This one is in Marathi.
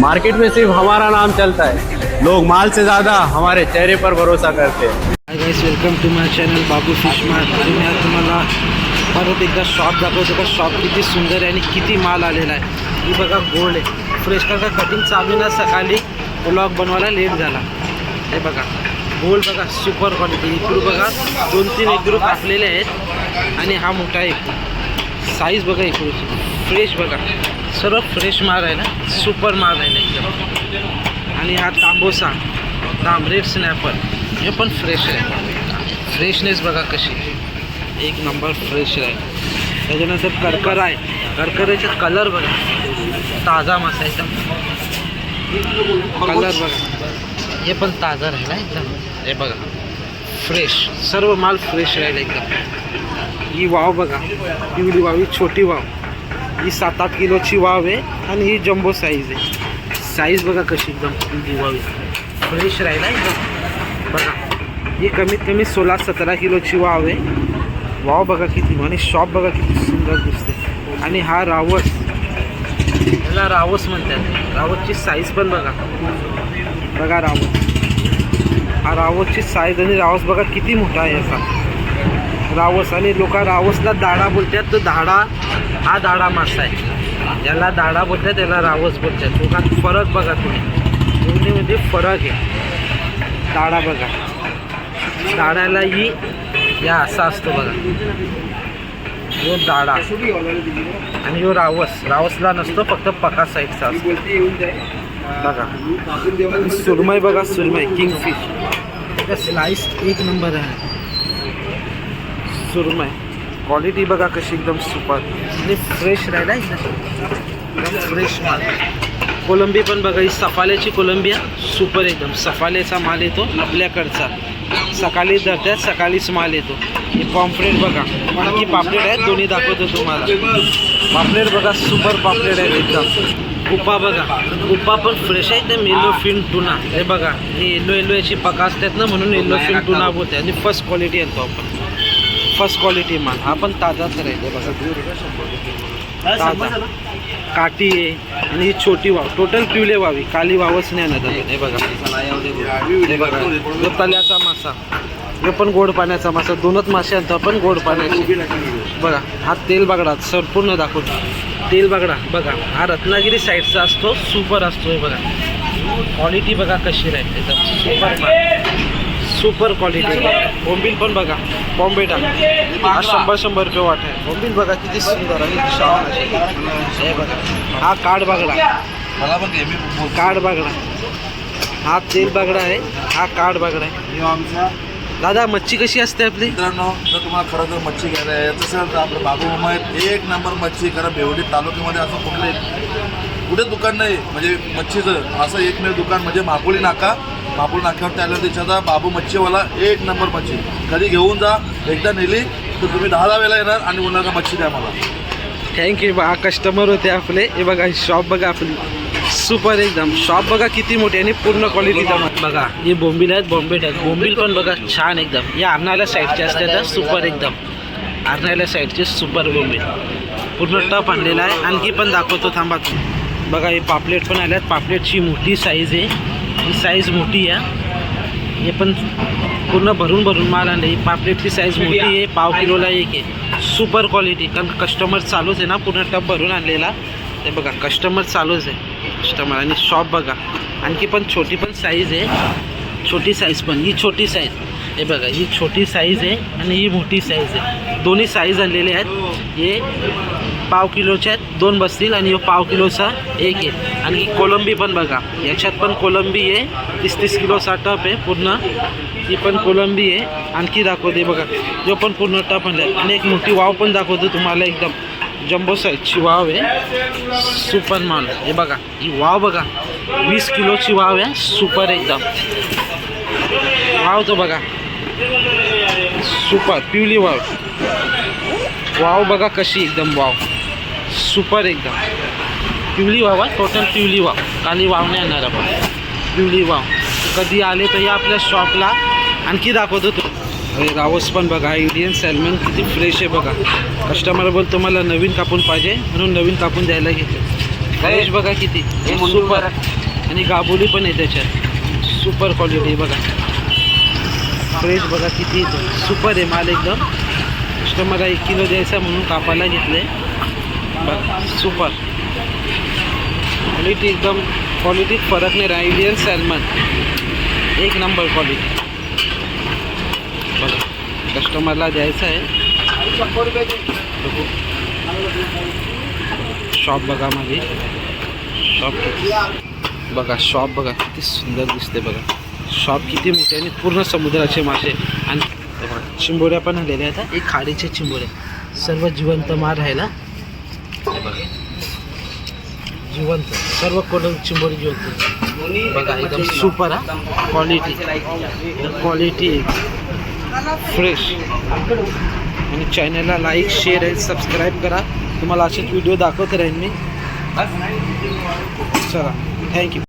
मार्केट में सिर्फ हमारा नाम चलता है। लोग माल से ज़्यादा हमारे चेहरे पर भरोसा करते हैं। Hi welcome to my channel Babu fish mart आणि मी आज तुम्हाला परत एकदा शॉप दाखवतो का? शॉप किती सुंदर आहे आणि किती माल आलेला आहे. ही बघा गोल्ड आहे. फ्रेश का कटिंग चालू ना सकाळी ब्लॉग बनवायला लेट झाला. हे बघा गोल्ड बघा सुपर क्वालिटी इकडून बघा दोन तीन एक ग्रुप कापलेले आहेत. आणि हा मोठा एक. साईज बघा इकडूची फ्रेश बघा. सर्व फ्रेश माल आहे ना? सुपर माल आहे ना एकदम. आणि हा तांबोसा तांब रेड स्नॅपर हे पण फ्रेश आहे. फ्रेशनेस बघा कशी. एक नंबर फ्रेश आहे. त्याच्यानंतर करकर आहे. करकरेचा कलर बघा. ताजा मासा एकदम कलर बघा. हे पण ताजा राहिला एकदम. हे बघा. फ्रेश सर्व माल फ्रेश राहील एकदम. ही वाव बघा. ही वाव ही छोटी वाव. ही सात आठ किलोची वाव आहे आणि ही जम्बो साईज आहे. साईज बघा कशी एकदम दिवावी फ्रेश राहिला एकदम. बघा ही कमीत कमी सोळा सतरा किलोची वाव आहे. वाव बघा किती आणि शॉप बघा किती सुंदर दिसते. आणि हा रावस याला रावस म्हणतात. रावसची साईज पण बघा. बघा रावस. हा रावसची साईज आणि रावस बघा किती मोठा आहे असा रावस आणि लोक रावसला दाडा बोलतात तर दाडा हा दाडा मासा आहे. याला दाडा बोलतात त्याला रावस बोलतात. लोकांत फरक बघा तुम्ही. दोन्हीमध्ये फरक आहे. दाडा बघा. दाड्याला ही या असा असतो बघा. यो दाडा. आणि यो रावस. रावसला नसतो फक्त पका साईडचा असतो. बघा. सुरमई बघा सुरमई. किंगफिश. स्लाइस एक नंबर आहे. सुरमई. क्वालिटी बघा कशी एकदम सुपर आणि फ्रेश राहिला एकदम एकदम फ्रेश माल. कोलंबी पण बघा ही सफाल्याची कोलंबी आहे. सुपर एकदम. सफाल्याचा माल येतो आपल्याकडचा. सकाळी धरत्यात सकाळीच माल येतो. हे पॉम्पलेट बघा. आणखी पापलेट आहेत दोन्ही दाखवतो तुम्हाला. पापलेट बघा सुपर पापलेट आहेत एकदम. गुप्पा बघा. गुप्पा पण फ्रेश आहे एकदम येलो फिन टुना हे बघा हे येलो येलो याची पका असतात ना म्हणून येलो फिन टुना बोलते आणि फर्स्ट क्वालिटी येतो आपण. फर्स्ट क्वालिटी माल. हा पण ताजाच राहील बघा ताजा. काठी आहे आणि ही छोटी वाव. टोटल पिवले वावी काली वावच नाही आणत आपण. हे बघा हे बघा तल्याचा मासा. हे पण गोड पाण्याचा मासा. दोनच मासे आणतो आपण गोड पाण्याचे. बघा हा तेल बागडा संपूर्ण दाखवतो. तेल बागडा बघा हा रत्नागिरी साईडचा असतो. सुपर असतो हे बघा. क्वालिटी बघा कशी राहील. एकदम सुपर सुपर क्वालिटी बोंबील पण बघा. बॉम्बेटा हा शंभर शंभर रुपये वाट आहे. बोंबील बघा किती सुंदर आणि छान. हे हा काठ बागडा. मला पण. काठ बागडा. हा तेल बागडा आहे. हा काठ बागडा आहे. आमचा दादा मच्छी कशी असते आपली? मित्रांनो जर तुम्हाला खरं जर मच्छी घ्यायला आहे तसं तर आपलं बाबू मामा आहेत. एक नंबर मच्छी कारण बेवडी तालुक्यामध्ये असं कुठले कुठे दुकान नाही. म्हणजे मच्छीचं असं एकमेव दुकान म्हणजे मापुली नाका. मापुली नाक्यावर त्याला त्याच्याचा बाबू मच्छीवाला एक नंबर मच्छी. कधी घेऊन जा एकदा नेली तर तुम्ही दहा दहा वेळेला येणार आणि का मच्छी द्या मला थँक्यू बा. कस्टमर होते आपले. हे बघा शॉप बघा आपली. सुपर एकदम. शॉप बघा किती मोठी आणि पूर्ण क्वालिटीचा माल. बघा हे बोंबील आहेत बॉम्बेट आहेत. बोंबील पण बघा छान एकदम. या अर्नाला साईडचे असतात सुपर एकदम. अर्नाला साईडचे सुपर बोंबील. पूर्ण टप आणलेला आहे. आणखी पण दाखवतो थांबा. बघा हे पापलेट पण आल्यात पापलेटची मोठी साईज आहे. ही साईज मोठी आहे. हे पण पूर्ण भरून भरून माल आणले. ही पापलेटची साईज मोठी आहे. पाव किलोला एक आहे. सुपर क्वालिटी कारण कस्टमर चालूच आहे ना पूर्ण टप भरून आणलेला. ते बघा कस्टमर चालूच आहे. कस्टमर आणि शॉप बघा. आणखी पण छोटी पण साईज आहे. छोटी साईज पण. ही छोटी साईज हे बघा ही छोटी साईज आहे आणि ही मोठी साईज आहे. दोन्ही साईज आणलेले आहेत. हे पाव किलोचे आहेत दोन बसतील आणि पाव किलोचा एक आहे. आणि कोलंबी पण बघा याच्यात पण कोलंबी आहे तीस तीस किलोचा टप आहे पूर्ण. ही पण कोलंबी आहे. आणखी दाखवते बघा जो पण पूर्ण टप आणला आणि एक मोठी वाव पण दाखवतो तुम्हाला एकदम. जम्बो साईजची वाव आहे. सुपर माल. हे बघा ही वाव बघा. वीस किलोची वाव आहे. सुपर एकदम. वाव तो बघा. Super पिवली wow. वाव बघा कशी एकदम वाव. सुपर एकदम. पिवळी वाव आहे टोटल पिवळी वाव. काली वाव नाही येणार आपण. पिवळी वाव. कधी आले तर या आपल्या शॉपला आणखी दाखवतो तो. अरे रावस पण बघा इंडियन सॅल्मन किती फ्रेश आहे बघा. कस्टमर बोलतो मला नवीन कापून पाहिजे म्हणून नवीन कापून द्यायला घेतो फ्रेश बघा किती. सुपर. आणि गाबोली पण आहे त्याच्यात. सुपर क्वालिटी बघा. फ्रेश बघा किती सुपर आहे माल एकदम. कस्टमरला एक किलो द्यायचा म्हणून कापायला घेतले बघा सुपर क्वालिटी एकदम क्वालिटीत फरक नाही राहा इंडियन सॅल्मन. एक नंबर क्वालिटी बघा कस्टमरला द्यायचं आहे. शॉप बघा माझी शॉप किती बघा शॉप बघा किती सुंदर दिसते बघा. शॉप किती मोठे आणि पूर्ण समुद्राचे मासे. आणि चिंबोऱ्या पण आलेल्या आहेत. एक खाडीच्या चिंबोऱ्या सर्व जिवंत मार राहिला जिवंत. सर्व कोण चिंबोरी जिवंत. बघा एकदम सुपर हा. क्वालिटी क्वालिटी फ्रेश आणि चॅनलला लाईक शेअर आहे सबस्क्राईब करा. तुम्हाला असेच व्हिडिओ दाखवत राहीन मी. चला. थँक्यू